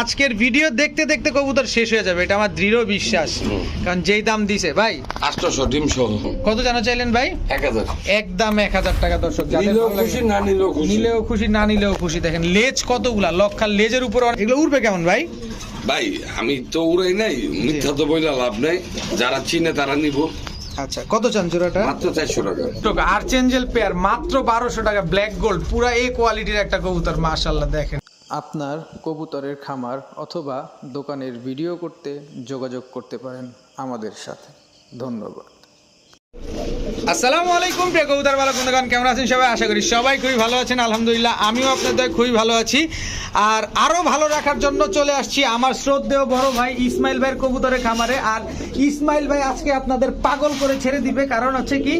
আজকের ভিডিও দেখতে দেখতে কবুতর শেষ হয়ে যাবে এটা আমার দৃঢ় বিশ্বাস। কারণ যেই দাম দিছে ভাই। আটশোশো ডিম সহ কত জানা চাইলেন ভাই? এক হাজার। একদম এক হাজার টাকা দর্শক নিলেও খুশি না নিলেও খুশি। নিলেও খুশি না নিলেও খুশি দেখেন লেজ কতগুলা? লক্ষার লেজের উপর এগুলো উঠবে কেমন ভাই? ভাই আমি তো উড়াই নাই মিথ্যা তো বইলা লাভ নাই। যারা চিনে তারা নিব। আচ্ছা কত চান জোড়াটা? মাত্র চারশো টাকা। আর্চেঞ্জেল পেয়ার মাত্র বারোশো টাকা ব্ল্যাক গোল্ড পুরা এ কোয়ালিটির একটা কবুতর মাশাল্লাহ দেখেন। আপনার কবুতরের খামার অথবা দোকানের ভিডিও করতে যোগাযোগ করতে পারেন আমাদের সাথে। ধন্যবাদ। আসসালামু আলাইকুম প্রিয় কবুতর বন্ধুগণ কেমন আছেন সবাই? আশা করি সবাই খুবই ভালো আছেন। আলহামদুলিল্লাহ আমিও আপনাদের খুবই ভালো আছি। আর আরও ভালো রাখার জন্য চলে আসছি আমার শ্রদ্ধেয় বড় ভাই ইসমাইল ভাইয়ের কবুতরের খামারে। আর ইসমাইল ভাই আজকে আপনাদের পাগল করে ছেড়ে দিবে কারণ হচ্ছে কি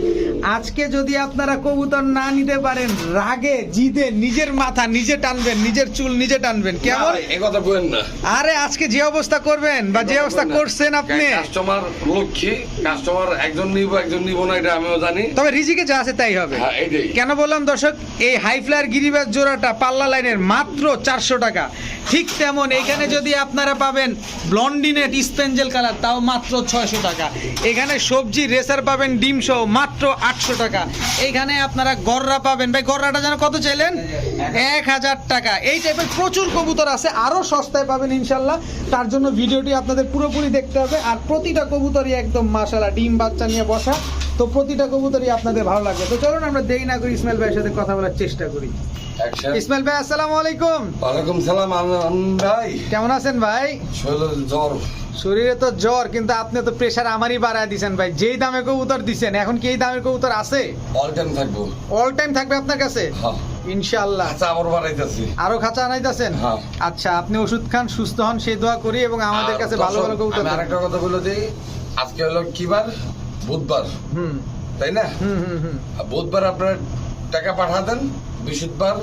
আজকে যদি আপনারা কবুতর না নিতে পারেন রাগে জিদে নিজের মাথা নিজে টানবেন নিজের চুল নিজে টানবেন। কেমন? কথা বলেন না। আরে আজকে যে অবস্থা করবেন বা যে অবস্থা করছেন আপনি? কাস্টমার লক্ষ্মী কাস্টমার একজন নিব একজন নিব না এটা আমিও জানি। তবে রিজিকে যা আছে তাই হবে। হ্যাঁ কেন বললাম দর্শক এই হাই ফ্লায়ার গিরিবাজ জোড়াটা পাল্লা লাইনের মাত্র চারশো টাকা। ঠিক তেমন এখানে যদি আপনারা পাবেন ব্লন্ডিনেট স্পেঞ্জেল কালার তাও মাত্র ছয়শো টাকা। এখানে সবজি রেসার পাবেন ডিম সহ মাত্র আটশো টাকা। এখানে আপনারা গররা পাবেন। ভাই গররাটা যেন কত চাইলেন? এক হাজার টাকা। এই টাইপের প্রচুর কবুতর আছে আরও সস্তায় পাবেন ইনশাল্লাহ। তার জন্য ভিডিওটি আপনাদের পুরোপুরি দেখতে হবে। আর প্রতিটা কবুতরই একদম মাসালা ডিম বাচ্চা নিয়ে বসা। তো প্রতিটা কবুতরই আপনাদের ভালো লাগবে। তো চলুন আমরা দেরি না করি ইসমাইল ভাইয়ের সাথে কথা বলার চেষ্টা করি। ইসমাইল ভাই আসসালামু আলাইকুম। ওয়ালাইকুম সালাম ভাই। কেমন আছেন ভাই? শরীর জ্বর। শরীরে তো জ্বর কিন্তু আপনি তো আমারই বাড়ায় দিছেন ভাই। যেই দামে কবুতর দিছেন এখন কি এই দামের কবুতর আছে? অল টাইম থাকব। অল টাইম থাকবে আপনার কাছে? হ্যাঁ। ইনশাআল্লাহ। আচ্ছা আবার আরও খাঁচা আনাইতেছেন? হ্যাঁ। আচ্ছা আপনি ওষুধ খান সুস্থ হন সেই দোয়া করি এবং আমাদের কাছে ভালো ভালো কবুতর আরেকটা কথা বলে দিই। আজকে হলো কি বার বুধবার। হুম। তাই না? বুধবার আপনার টাকা পাঠা দেন বৃহস্পতিবার।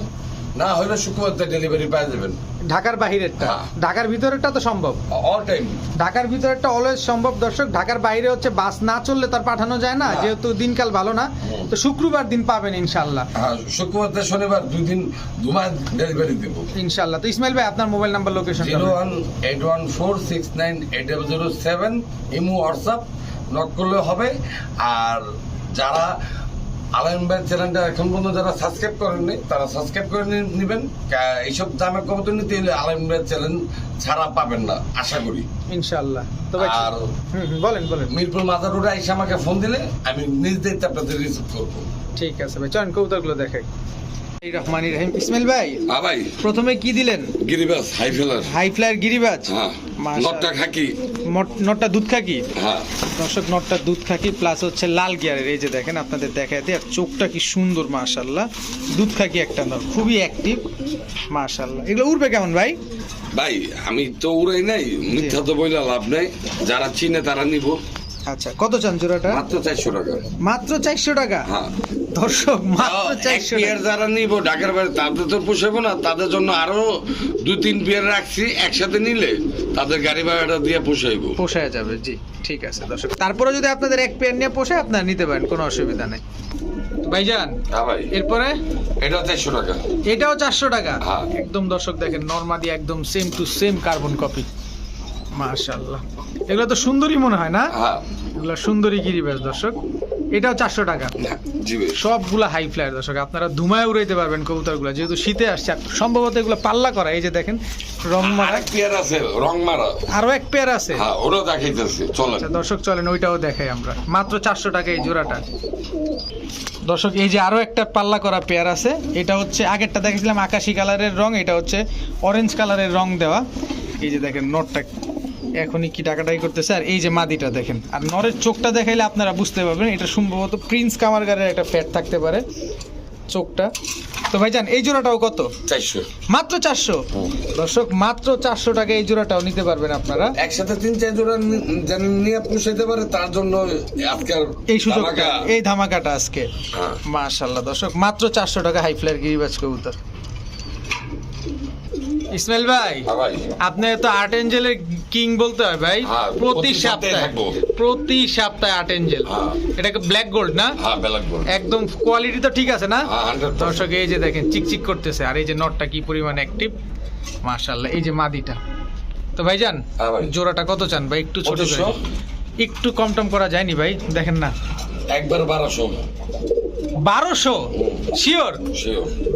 না হলে শুক্রবার ডেলিভারি পেয়ে যাবেন। ঢাকার বাহিরেরটা? হ্যাঁ। ঢাকার ভিতরেরটা তো সম্ভব। অল টাইম ঢাকার ভিতরেরটা অলওয়েজ সম্ভব দর্শক। ঢাকার বাইরে হচ্ছে বাস না চললে তার পাঠানো যায় না না। যেহেতু দিনকাল ভালো না। তো শুক্রবার দিন পাবেন ইনশাল্লাহ শুক্রবার থেকে শনিবার দুই দিন দুমাস ডেলিভারি দেবো। ইনশাল্লাহ তো ইসমাইল ভাই আপনার mobile number location zero one eight one four six nine eight zero seven imo WhatsApp. Knock করলে হবে। আর যারা আলম ভাই চ্যানেলটা এখন পর্যন্ত যারা সাবস্ক্রাইব করেননি তারা সাবস্ক্রাইব করে নেবেন। এইসব দামের কবুতর নিতে হলে আলম ভাই চ্যানেল ছাড়া পাবেন না আশা করি। ইনশাল্লাহ তো ভাই আর বলেন বলেন। মিরপুর মাজার রোডে এসে আমাকে ফোন দিলে আমি নিজ দায়িত্বে আপনাদের রিসিভ করব। ঠিক আছে ভাই চলেন কবুতরগুলো দেখাই। রহমানি রহিম। ইসমাইল ভাই হ্যাঁ ভাই। প্রথমে কি দিলেন? গিরিবাস হাই ফেলার। হাই ফ্লায়ার গিরিবাজ? হ্যাঁ। নটটা খাকি। নটটা দুধ খাকি? হ্যাঁ। দর্শক নটটা দুধ খাকি প্লাস হচ্ছে লাল গিয়ারের। এই যে দেখেন আপনাদের আর চোখটা কি সুন্দর মাশাল্লাহ দুধ খাকি একটা নট খুবই অ্যাক্টিভ মাশাল্লাহ এগুলো উঠবে কেমন ভাই? ভাই আমি তো উড়াই নাই মিথ্যা তো বইলা লাভ নাই। যারা চিনে তারা নিব। আচ্ছা কত চান জোড়াটা? মাত্র চারশো টাকা। মাত্র চারশো টাকা? হ্যাঁ। দর্শক মাত্র চারশো পেয়ার যারা নিব ঢাকার বাইরে তাদের তো পোষাবো না তাদের জন্য আরও দুই তিন পেয়ার রাখছি একসাথে নিলে তাদের গাড়ি ভাড়াটা দিয়ে পোষাইবো। পোষায় যাবে জি ঠিক আছে দর্শক। তারপরে যদি আপনাদের এক পেয়ার নিয়ে পোষায় আপনারা নিতে পারেন কোনো অসুবিধা নেই। ভাইজান হ্যাঁ এরপরে? এটা চারশো টাকা। এটাও চারশো টাকা? হ্যাঁ। একদম দর্শক দেখেন নর্মাদি একদম same to same carbon copy মাশাল্লাহ এগুলো তো সুন্দরী মনে হয় না? হ্যাঁ। এগুলো সুন্দরী গিরিবাস দর্শক। এটাও চারশো টাকা। জি সবগুলা হাই ফ্লায়ার দর্শক। আপনারা ধুমায় উড়াইতে পারবেন কবুতরগুলো। যেহেতু শীতে আসছে সম্ভবত এগুলো পাল্লা করা। এই যে দেখেন রং মারা। পেয়ার আছে রং মারা। আরও এক পেয়ার আছে। হ্যাঁ ওটাও দেখাইতেছে। চলেন। আচ্ছা দর্শক চলেন ওইটাও দেখাই আমরা। মাত্র চারশো টাকা এই জোড়াটা। দর্শক এই যে আরও একটা পাল্লা করা পেয়ার আছে। এটা হচ্ছে আগেরটা দেখেছিলাম আকাশি কালারের রং এটা হচ্ছে অরেঞ্জ কালারের রং দেওয়া। এই যে দেখেন নটটা এখনই কি টাকাটাই করতেছে? আর এই যে মাদিটা দেখেন আর নরের চোখটা দেখাইলে আপনারা বুঝতে পারবেন এটা সম্ভবত প্রিন্স কামারগারের একটা প্যাট থাকতে পারে চোখটা। তো ভাই ভাইজান এই জোড়াটাও কত? চারশো। মাত্র চারশো? দর্শক মাত্র চারশো টাকা এই জোড়াটাও নিতে পারবেন আপনারা। একসাথে তিন চার জোড়া যেন নিয়ে পুষাইতে পারে তার জন্য আজকাল এই সুযোগটা এই ধামাকাটা আজকে। হ্যাঁ। মাশাল্লাহ দর্শক মাত্র চারশো টাকা হাই ফ্লায়ার গিরিবাজ কবুতর। ইসমাইল ভাই হ্যাঁ ভাই। আপনি তো আর্ট এঞ্জেলের কিং বলতে হয় ভাই? হ্যাঁ, প্রতি সপ্তাহে প্রতি সপ্তাহে আর্ট এঞ্জেল হ্যাঁ। এটাকে ব্ল্যাক গোল্ড না? হ্যাঁ একদম কোয়ালিটি তো ঠিক আছে না? 100% দর্শক এই যে দেখেন চিকচিক করতেছে। আর এই যে নটটা কি পরিমাণ অ্যাক্টিভ মাশাল্লাহ এই যে মাদিটা। তো ভাই। যান জোড়াটা কত চান ভাই? একটু ছোট। একটু কম টম করা যায়নি ভাই দেখেন না। একবার বারোশো। বারোশো? শিওর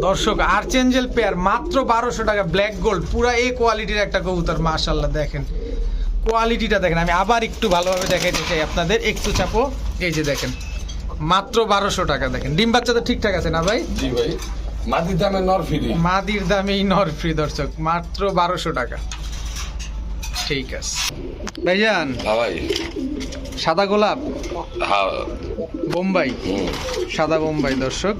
দর্শক আর্চেঞ্জেল পেয়ার মাত্র বারোশো টাকা ব্ল্যাক গোল্ড পুরা এই কোয়ালিটির একটা কবুতর মাশাল্লাহ দেখেন। কোয়ালিটিটা দেখেন আমি আবার একটু ভালোভাবে দেখাইতে চাই আপনাদের একটু চাপো। এই যে দেখেন মাত্র বারোশো টাকা দেখেন। ডিম বাচ্চা তো ঠিকঠাক আছে না ভাই? জি ভাই মাটির দামে নর ফিরি। মাদির দামেই নর ফ্রি দর্শক মাত্র বারোশো টাকা। ঠিক আছে। ভাইজান হ্যাঁ ভাই। সাদা গোলাপ? হ্যাঁ। বোম্বাই? সাদা বোম্বাই দর্শক।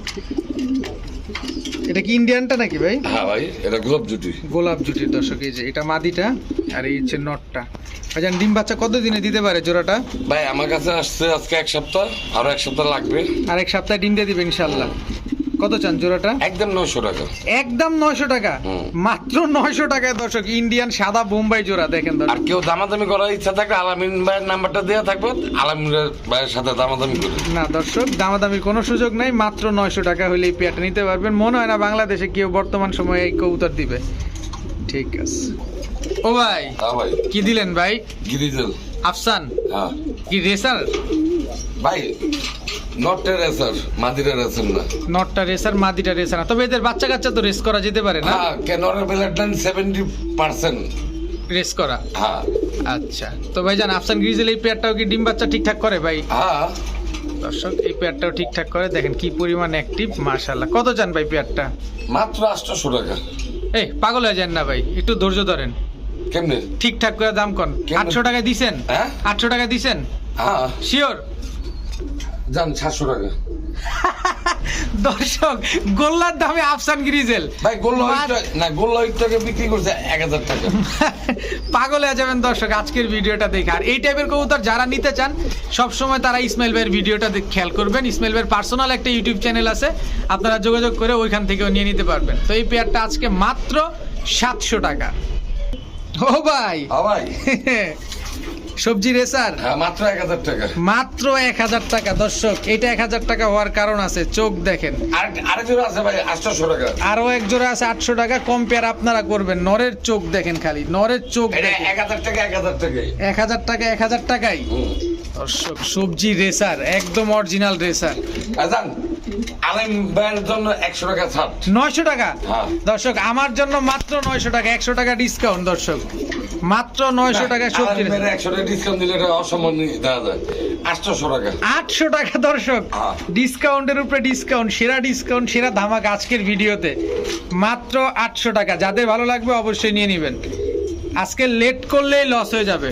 এটা কি ইন্ডিয়ানটা নাকি ভাই? হ্যাঁ ভাই এটা গোলাপ জুটি। গোলাপ জুটি দর্শক এই যে এটা মাদিটা আর এই হচ্ছে নটটা। ভাইজান ডিম বাচ্চা কত দিনে দিতে পারে জোড়াটা? ভাই আমার কাছে আসছে আজকে এক সপ্তাহ আর এক সপ্তাহ লাগবে। আর এক সপ্তাহ ডিম দিয়ে দিবে ইনশাল্লাহ। কত চান জোড়াটা? একদম নশো টাকা। একদম নয়শো টাকা? মাত্র নয়শো টাকায় দর্শক ইন্ডিয়ান সাদা বোম্বাই জোড়া দেখেন আর কেউ দামাদামি করার ইচ্ছা থাকলে আলামিন ভাইয়ের নাম্বারটা দেওয়া থাকবে আলামিন ভাইয়ের সাথে দামাদামি করে। না দর্শক দামাদামির কোনো সুযোগ নাই মাত্র নয়শো টাকা হলে এই পেয়ারটা নিতে পারবেন। মনে হয় না বাংলাদেশে কেউ বর্তমান সময়ে এই কবুতর দিবে। ঠিক আছে। ও ভাই হ্যাঁ ভাই। কি দিলেন ভাই? গিরিজেল। আফসান? হ্যাঁ। কি রেসার ভাই নটের রেসার রেসার না। নটটা রেসার রেসার না। তবে এদের বাচ্চা কাচ্চা তো রেস করা যেতে পারে না? হ্যাঁ সেভেন্টি পার্সেন্ট রেস করা? হ্যাঁ। আচ্ছা। তো ভাই জান আফসান গ্রিজেল এই পেয়ারটাও কি ডিম বাচ্চা ঠিকঠাক করে ভাই? হ্যাঁ। দর্শক এই পেয়ারটাও ঠিকঠাক করে। দেখেন কি পরিমাণ অ্যাক্টিভ মার্শাল্লাহ কত চান ভাই পেয়ারটা মাত্র আটশোশো টাকা। এই পাগল হয়ে যান না ভাই একটু ধৈর্য ধরেন। কেমনে? ঠিকঠাক করে দাম কন। আটশো টাকায় দিছেন? হ্যাঁ? আটশো টাকায় দিছেন? হ্যাঁ। শিওর যান সাতশো টাকা। দর্শক গোল্লার দামে আফসান গ্রিজেল। ভাই গোল্লা না গোল্লা টাকা বিক্রি করছে এক হাজার টাকা। পাগল হয়ে যাবেন দর্শক আজকের ভিডিওটা দেখে। আর এই টাইপের কবুতর যারা নিতে চান সব সময় তারা ইসমাইল ভাইয়ের ভিডিওটা দেখ- খেয়াল করবেন। ইসমাইল ভাইয়ের পার্সোনাল একটা ইউটিউব চ্যানেল আছে। আপনারা যোগাযোগ করে ওইখান থেকেও নিয়ে নিতে পারবেন। তো এই পেয়ারটা আজকে মাত্র সাতশো টাকা। ও ভাই। ভাই। সবজি রেসার হ্যাঁ মাত্র এক হাজার টাকা। মাত্র এক হাজার টাকা। দর্শক এটা এক হাজার টাকা হওয়ার কারণ আছে। চোখ দেখেন। আর আরেকজন আছে ভাই টাকা। আরও এক জোড়া আছে আটশো টাকা। কম্পেয়ার আপনারা করবেন। নরের চোখ দেখেন খালি। নরের চোখ এক হাজার টাকা এক হাজার টাকাই। এক হাজার টাকা এক হাজার টাকাই। দর্শক সবজি রেসার একদম অরিজিনাল রেসার জন্য টাকা ছাড়। নয়শো টাকা? হ্যাঁ। দর্শক আমার জন্য মাত্র নয়শো টাকা। একশো টাকা ডিসকাউন্ট দর্শক। মাত্র নয়শো টাকা সবজি আলাইন একশো টাকা ডিসকাউন্ট দিলে এটা অসম্মান দেওয়া যায়। আটশোশো টাকা। আটশো টাকা দর্শক। ডিসকাউন্টের উপরে ডিসকাউন্ট সেরা ডিসকাউন্ট সেরা ধামাক আজকের ভিডিওতে। মাত্র আটশো টাকা। যাদের ভালো লাগবে অবশ্যই নিয়ে নেবেন। আজকে লেট করলেই লস হয়ে যাবে।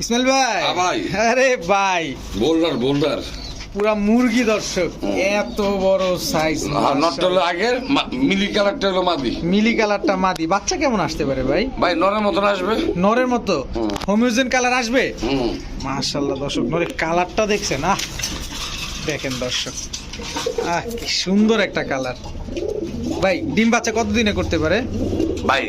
ইসমাইল ভাই। হ্যাঁ ভাই। আরে ভাই। Boulder boulder. পুরা মুরগি দর্শক এত বড় সাইজ নটটা হলো আগে মা- মিলি কালারটা হলো মাদি। মিলি কালারটা মাদি। বাচ্চা কেমন আসতে পারে ভাই? ভাই নরের মতন আসবে। নরের মতো? হুম। হোমিওজেন কালার আসবে? মাশাল্লাহ দর্শক নরের কালারটা দেখছেন আহ! দেখেন দর্শক আহ কি সুন্দর একটা কালার ভাই ডিম বাচ্চা কতদিনে করতে পারে? ভাই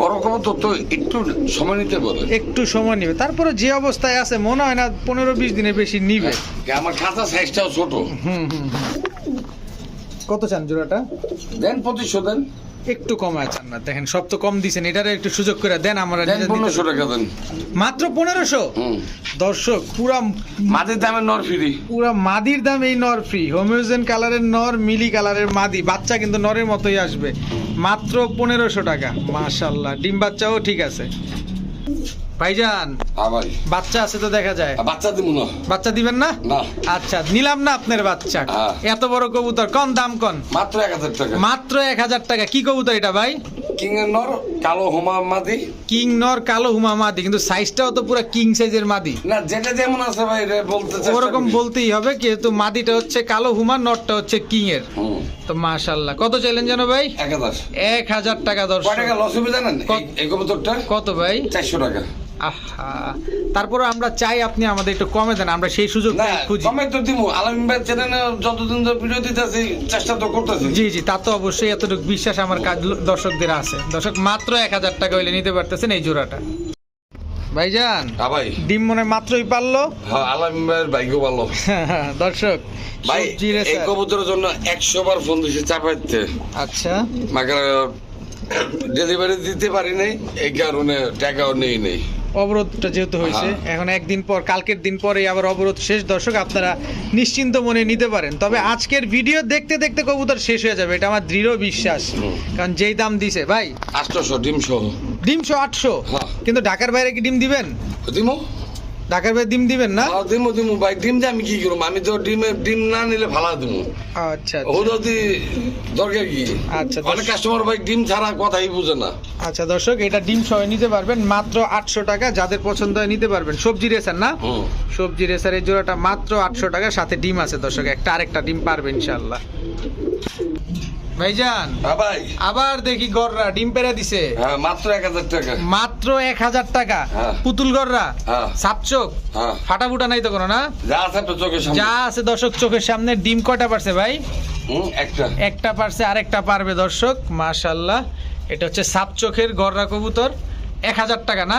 বড় খবর তো একটু সময় নিতে বলে একটু সময় নিবে। তারপরে যে অবস্থায় আছে মনে হয় না পনেরো বিশ দিনের বেশি নিবে। আমার খাতা সাইজটাও ছোট। হুম হুম হুম। কত চান জোড়াটা? দেন পঁচিশশো দেন। একটু কমায় চান না দেখেন সব তো কম দিছেন এটার একটু সুযোগ করে দেন আমরা পনেরোশো টাকা দেন। মাত্র পনেরোশো? দর্শক পুরা মাদির দামে নর ফ্রি। পুরা মাদির দাম এই নর ফ্রি হোমিওজেন কালারের নর মিলি কালারের মাদি বাচ্চা কিন্তু নরের মতোই আসবে। মাত্র পনেরোশো টাকা মাশাল্লাহ ডিম বাচ্চাও ঠিক আছে। ভাইজান হ্যাঁ বাচ্চা আছে তো দেখা যায়। বাচ্চা দিব না। বাচ্চা দিবেন না? আচ্ছা নিলাম না আপনার বাচ্চা। হ্যাঁ। এত বড় কবুতর কম দাম কন? মাত্র এক হাজার টাকা। মাত্র এক হাজার টাকা। কি কবুতর এটা ভাই? কিং নর কালো হোমা মাদি। কিং নর কালো হুমা মাদি কিন্তু সাইজটাও তো পুরো কিং সাইজের মাদি। না যেটা যেমন আছে ভাই রে বলতে ওরকম বলতেই হবে কিন্তু মাদিটা হচ্ছে কালো হুমা নরটা হচ্ছে কিং এর তো কত চাইলেন জানো ভাই? টাকা কয় দর্শক টাকা লস হবে জানেন? এই- এই কবুতরটা? কত ভাই? চারশো টাকা। আহা। তারপরে আমরা চাই আপনি আমাদের একটু কমে দেন আমরা সেই সুযোগ খুঁজি। কমে তো আলামিন ভাই চ্যানেলে যতদিন ধরে ভিডিও দিতেছি চেষ্টা তো করতেছি। জি জি তা তো অবশ্যই এতটুকু বিশ্বাস আমার কাজ দর্শকদের আছে। দর্শক মাত্র এক হাজার টাকা হইলে নিতে পারতেছেন এই জোড়াটা। ভাইজান হ্যাঁ ভাই। ডিম মনে মাত্রই পারল। ভাইয়ের ভাগ্য ভালো। দর্শক ভাই এই কবুতরের জন্য একশো বার ফোন দিয়েছে চাপাইতে। আচ্ছা। মাকে ডেলিভারি দিতে পারি নাই এই কারণে টাকাও নেই নেই। অবরোধটা যেহেতু হয়েছে হ্যাঁ। এখন একদিন পর কালকের দিন পরে আবার অবরোধ শেষ। দর্শক আপনারা নিশ্চিন্ত মনে নিতে পারেন। তবে আজকের ভিডিও দেখতে দেখতে কবুতর শেষ হয়ে যাবে। এটা আমার দৃঢ় বিশ্বাস। কারণ যেই দাম দিছে ভাই। আটশো ডিম সহ ডিমশো আটশো? হ্যাঁ। কিন্তু ঢাকার বাইরে কি ডিম দিবেন? দিমু। ঢাকার বাইরে ডিম দিবেন না? হ্যাঁ, দিমু দিমু ভাই ডিম দিয়ে আমি কি করব? আমি তো ডিমে ডিম না নিলে ভাড়া দিমু। আচ্ছা ও আচ্ছা। যদি দরকার কি? আচ্ছা, অনেক কাস্টমার ভাই ডিম ছাড়া কথাই বুঝে না। আচ্ছা দর্শক এটা ডিম সহ নিতে পারবেন মাত্র আটশো টাকা যাদের পছন্দ হয় নিতে পারবেন। সবজি রেসার না? সবজি রেসার এই জোড়াটা মাত্র আটশো টাকা সাথে ডিম আছে দর্শক একটা আরেকটা ডিম পারবে ইনশাল্লাহ ভাইজান হ্যাঁ ভাই। আবার দেখি গররা ডিম পেরে দিছে। হ্যাঁ মাত্র এক হাজার টাকা। মাত্র এক হাজার টাকা। হ্যাঁ। পুতুল গররা। সাপচোক হ্যাঁ। ফাটাফুটা নাই তো কোনো না? যা আছে চোখের সামনে। যা আছে দর্শক চোখের সামনে। ডিম কয়টা পারছে ভাই? একটা। একটা পারছে আরেকটা পারবে দর্শক মাশাল্লাহ এটা হচ্ছে সাপ চোখের গররা কবুতর। এক হাজার টাকা না?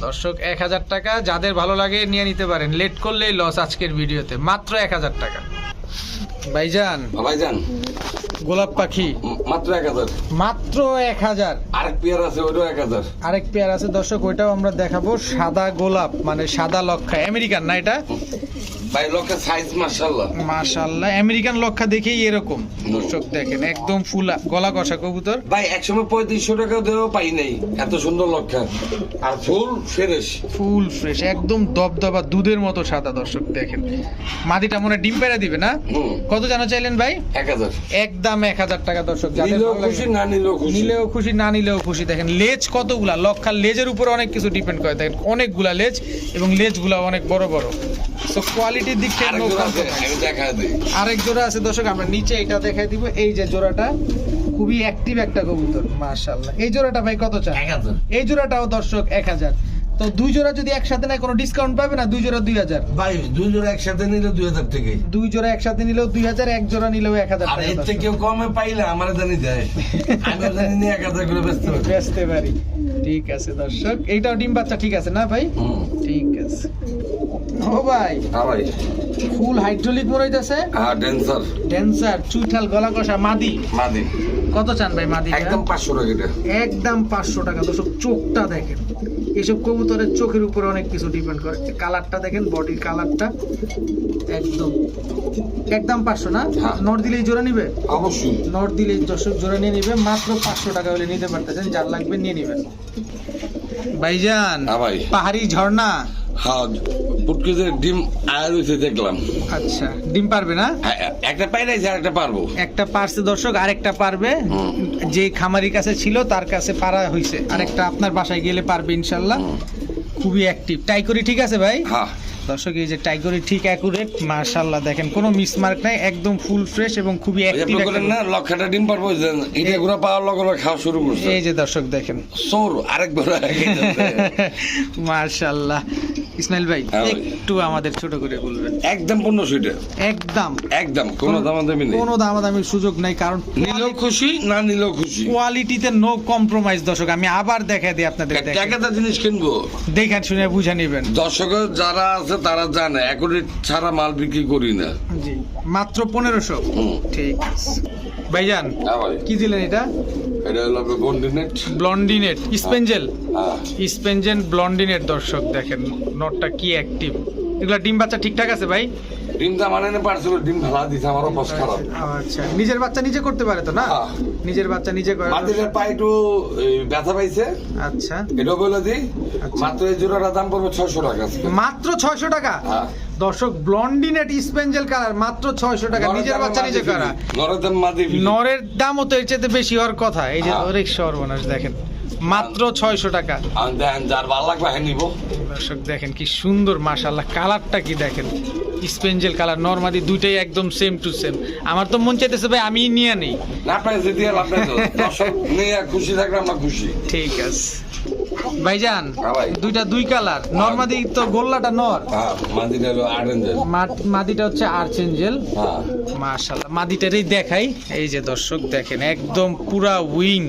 দর্শক এক হাজার টাকা। যাদের ভালো লাগে নিয়ে নিতে পারেন। লেট করলেই লস আজকের ভিডিওতে। মাত্র এক হাজার টাকা। ভাইজান। ভাই যান গোলাপ পাখি। মাত্র এক হাজার। মাত্র এক হাজার। আরেক পেয়ার আছে ওইটাও এক হাজার। আরেক পেয়ার আছে দর্শক ওইটাও আমরা দেখাবো। সাদা গোলাপ মানে সাদা লক্ষা। আমেরিকান না এটা? ভাই লোকের সাইজ মার্শাল্লাহ মাশাল্লাহ আমেরিকান লক্ষা দেখেই এরকম। দর্শক দেখেন একদম ফুলা গলা কষা কবুতর। ভাই একসময় পঁয়ত্রিশশো টাকা দেওয়া পাই নাই। এত সুন্দর লক্ষা। আর ফুল ফ্রেশ। ফুল ফ্রেশ একদম দবদবা দুধের মতো সাদা দর্শক দেখেন। মাদিটা মনে হয় ডিম পেড়া দিবে না? কত জানো চাইলেন ভাই? এক হাজার। একদম এক হাজার টাকা দর্শক নিলেও খুশি না নিলেও খুশি। দেখেন লেজ কতগুলা? লক্ষার লেজের উপরে অনেক কিছু ডিপেন্ড করে। দেখেন অনেকগুলা লেজ এবং লেজগুলা অনেক বড় বড়। তো কোয়ালিটির দিক থেকে আরেক জোড়া আছে দর্শক আমরা নিচে এটা দেখাই দিব। এই যে জোড়াটা খুবই অ্যাক্টিভ একটা কবুতর মাশাআল্লাহ। এই জোড়াটা ভাই কত চান? এই জোড়াটাও দর্শক এক হাজার। তো দুই জোড়া যদি একসাথে নেয় কোনো ডিসকাউন্ট পাবে না? দুই জোড়া দুই হাজার। ভাই দুই জোড়া একসাথে নিলে দুই হাজার থেকে দুই জোড়া একসাথে নিলেও দুই হাজার এক জোড়া নিলেও এক হাজার আর এর। থেকেও কমে পাইলে আমার জানি দেয়। আমি জানি নিয়ে এক হাজার করে বেচতে পারি। পারি। ঠিক আছে দর্শক এইটাও ডিম বাচ্চা ঠিক আছে না ভাই? ঠিক আছে। ও ভাই। হ্যাঁ ভাই। ফুল হাইড্রোলিক মরাইতেছে হ্যাঁ ড্যান্সার ড্যান্সার চুইঠাল গলা কষা মাদি। মাদি। কত চান ভাই মাদি একদম পাঁচশো টাকা একদম পাঁচশো টাকা দর্শক চোখটা দেখেন। এইসব কবুতরের চোখের উপরে অনেক কিছু ডিপেন্ড করে। কালারটা দেখেন বডির কালারটা একদম একদম পাঁচশো না? হ্যাঁ। নট দিলেই জোড়া নিবে? অবশ্যই। নট দিলেই দর্শক জোড়া নিয়ে নিবে মাত্র পাঁচশো টাকা হলে নিতে পারতেছেন যার লাগবে নিয়ে নিবেন। ভাইজান হ্যাঁ ভাই। পাহাড়ি ঝর্ণা। হ্যাঁ পুটকিতে ডিম আয় রয়েছে দেখলাম। আচ্ছা ডিম পারবে না? একটা একটা আর একটা পারব। একটা পারছে দর্শক আরেকটা পারবে। হুম। যে খামারির কাছে ছিল তার কাছে পারা হয়েছে আরেকটা আপনার বাসায় গেলে পারবে ইনশাল্লাহ। খুবই অ্যাক্টিভ টাইকরি ঠিক আছে ভাই? হ্যাঁ। দর্শক এই যে টাইগরি ঠিক অ্যাকুরেট মার্শাল্লাহ দেখেন কোনো মিসমার্ক নাই একদম ফুল ফ্রেশ এবং খুবই অ্যাক্টিভ বললেন না লক্ষাটা ডিম পারব এটা ঘুরা পাওয়ার লগে লগে খাওয়া শুরু করছে। এই যে দর্শক দেখেন। সোর আরেক ঘোরা মার্শাল্লাহ ইসমাইল ভাই হ্যাঁ একটু আমাদের ছোট করে বলবেন। একদম পনেরোশো এটা একদম। একদম কোনো দামাদামি নেই। কোনো দামাদামির সুযোগ নাই কারণ নিলেও খুশি না নিলেও খুশি। কোয়ালিটিতে নো কম্প্রোমাইজ দর্শক আমি আবার দেখাই দিই আপনাদের দেখেন। টাকাটা জিনিস কিনবো। দেখেন শুনে বুঝে নেবেন। দর্শক যারা আছে তারা জানে এখন ছাড়া মাল বিক্রি করি না। জি মাত্র পনেরোশো? ঠিক আছে। ভাইজান হ্যাঁ কি দিলেন এটা? এটা হলো বন্ডিনেট ব্লন্ডিনেট স্পেঞ্জেল স্পেঞ্জেল ব্লন্ডিনেট দর্শক দেখেন নটটা কি অ্যাক্টিভ এগুলা ডিম বাচ্চা ঠিকঠাক আছে ভাই? ডিমটা মানে পারছিল ডিম দিছে আমার খারাপ। আচ্ছা নিজের বাচ্চা নিজে করতে পারে তো না? হ্যাঁ। নিজের বাচ্চা নিজে করে পায়ে একটু ব্যথা পাইছে। আচ্ছা। এটাও বলে দিই আচ্ছা। মাত্র এই জোড়াটার দাম পড়বে ছয়শো টাকা মাত্র ছয়শো টাকা? হ্যাঁ। দর্শক ব্লন্ডিনেট স্পেঞ্জেল কালার মাত্র ছয়শো টাকা। নিজের বাচ্চা নিজে করা। নরের দাম মাদি নরের দামও তো এর চাইতে বেশি হওয়ার কথা। এই যে হ্যাঁ। অনেক সর্বনাশ দেখেন। মাত্র ছয়শো টাকা। দেখেন যার ভালো লাগবে হ্যাঁ নিবো। দর্শক দেখেন কি সুন্দর মাশাল্লাহ কালারটা কি দেখেন? স্পেঞ্জেল কালার নর্মাদি দুইটাই একদম সেম টু সেম আমার তো মন চাইতেছে ভাই আমি নিয়ে নেই। আপনার যেতে লাভ নাই তো। দর্শক নিয়ে খুশি থাকলে আমরা খুশি। ঠিক আছে। ভাইজান হ্যাঁ দুইটা দুই কালার। নর্মাদি তো গোল্লাটা নর। হ্যাঁ মাদিটা হলো আরেঞ্জেল মাদিটা হচ্ছে আর্চেঞ্জেল হ্যাঁ। মাশাল্লাহ মাদিটারই দেখাই। এই যে দর্শক দেখেন একদম পুরা উইং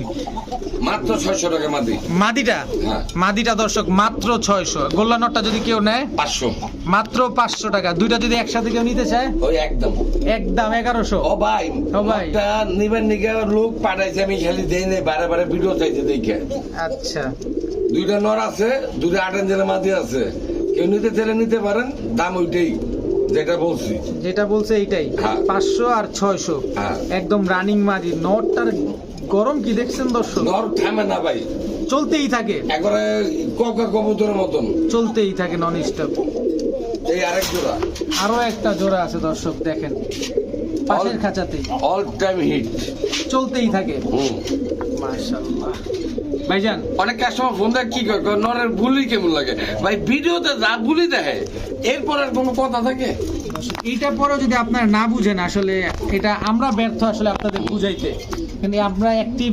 মাত্র ছয়শো টাকা মাদি। মাদিটা? হ্যাঁ। মাদিটা দর্শক মাত্র ছয়শো। গোল্লা নটটা যদি কেউ নেয়? পাঁচশো। মাত্র পাঁচশো টাকা। দুইটা যদি একসাথে কেউ নিতে চায়? ওই একদম। একদম এগারোশো। ও ভাই ও ভাই। একটা নিবেন নিকে? লোক পাঠাইছে আমি খালি দেই নাই বারে বারে ভিডিও চাইছে দেখে। আচ্ছা। দুইটা নর আছে দুইটা আট ইঞ্চের মাদি আছে। কেউ নিতে চাইলে নিতে পারেন দাম ওইটাই যেটা বলছি। যেটা বলছে এইটাই। হ্যাঁ। পাঁচশো আর ছয়শো। হ্যাঁ। একদম রানিং মাদি। নটটার গরম কি দেখছেন দর্শক? নর থামে না ভাই। চলতেই থাকে। একবারে ককা কবুতরের মতন। চলতেই থাকে নন স্টপ এই আরেক জোড়া। আরও একটা জোড়া আছে দর্শক দেখেন। পাশের খাঁচাতেই। অল টাইম হিট চলতেই থাকে। হুম। মাশাআল্লাহ। ভাইজান। অনেক কাস্টমার ফোন দেয় কি কয়, নরের বুলি কেমন লাগে? ভাই ভিডিওতে যা বুলি দেখে এরপর আর কোনো কথা থাকে? এইটার পরেও যদি আপনারা না বুঝেন আসলে এটা আমরা ব্যর্থ আসলে আপনাদের বুঝাইতে। কিন্তু আমরা একটি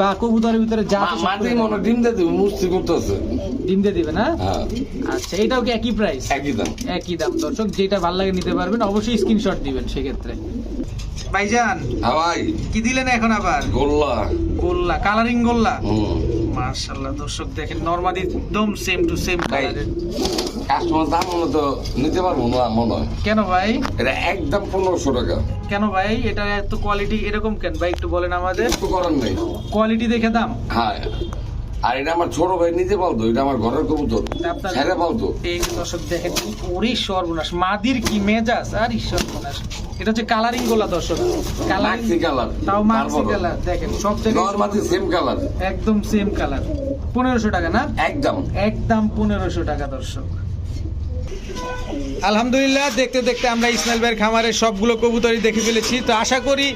বা কবুতরের ভিতরে যা মাটি মনে ডিম দিয়ে দিবে মুস্তি করতেছে। ডিম দিয়ে দিবে না? হ্যাঁ। আচ্ছা এটাও কি একই প্রাইস একই দাম। একই দাম। দর্শক যেটা ভালো লাগে নিতে পারবেন অবশ্যই স্ক্রিনশট দিবেন সেক্ষেত্রে। ভাইজান হাওয়াই। কি দিলেন এখন আবার? গোল্লা। গোল্লা কালারিং গোল্লা? হুম। মার্শাল্লাহ দর্শক দেখেন নরমালি একদম সেম টু সেম ভাই কাস্টমার দাম মনে তো নিতে পারব না মনে হয়। কেন ভাই? এটা একদম পনেরোশো টাকা। কেন ভাই? এটা এত কোয়ালিটি এরকম কেন? ভাই একটু বলেন আমাদের। একটু করার নেই। কোয়ালিটি দেখে দাম? হ্যাঁ। আর এটা আমার ছোট ভাই নিজে পালতো এটা আমার ঘরের কবুতর। ছেড়ে পালতো। এই দর্শক দেখেন ওরে সর্বনাশ মাদির কি মেজাজ আর সর্বনাশ। এটা হচ্ছে কালারিং গোলা দর্শক কালারিং মাক্সি কালার তাও মাক্সি কালার দেখেন সব জায়গায় নর্মালি সেম কালার একদম সেম কালার পনেরোশো টাকা না? একদম। একদম পনেরোশো টাকা দর্শক। আলহামদুলিল্লাহ, দেখতে দেখতে আমরা ইসমাইল ভাইয়ের খামারের সবগুলো কবুতরই দেখে ফেলেছি। তো আশা করি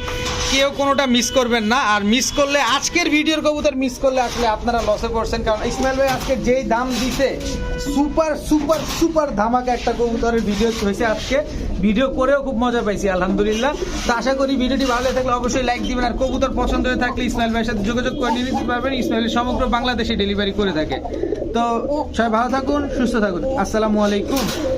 কেউ কোনোটা মিস করবেন না। আর মিস করলে, আজকের ভিডিওর কবুতর মিস করলে আসলে আপনারা লসে পড়ছেন। কারণ ইসমাইল ভাই আজকে যেই দাম দিছে সুপার সুপার সুপার ধামাকা একটা কবুতরের ভিডিও হয়েছে আজকে। ভিডিও করেও খুব মজা পাইছি, আলহামদুলিল্লাহ। তো আশা করি ভিডিওটি ভালো থাকলে অবশ্যই লাইক দিবেন। আর কবুতর পছন্দ হয়ে থাকলে ইসমাইল ভাইয়ের সাথে যোগাযোগ করে নিতে পারবেন। ইসমাইল সমগ্র বাংলাদেশে ডেলিভারি করে থাকে। তো সবাই ভালো থাকুন, সুস্থ থাকুন। আসসালামু আলাইকুম। Ugh.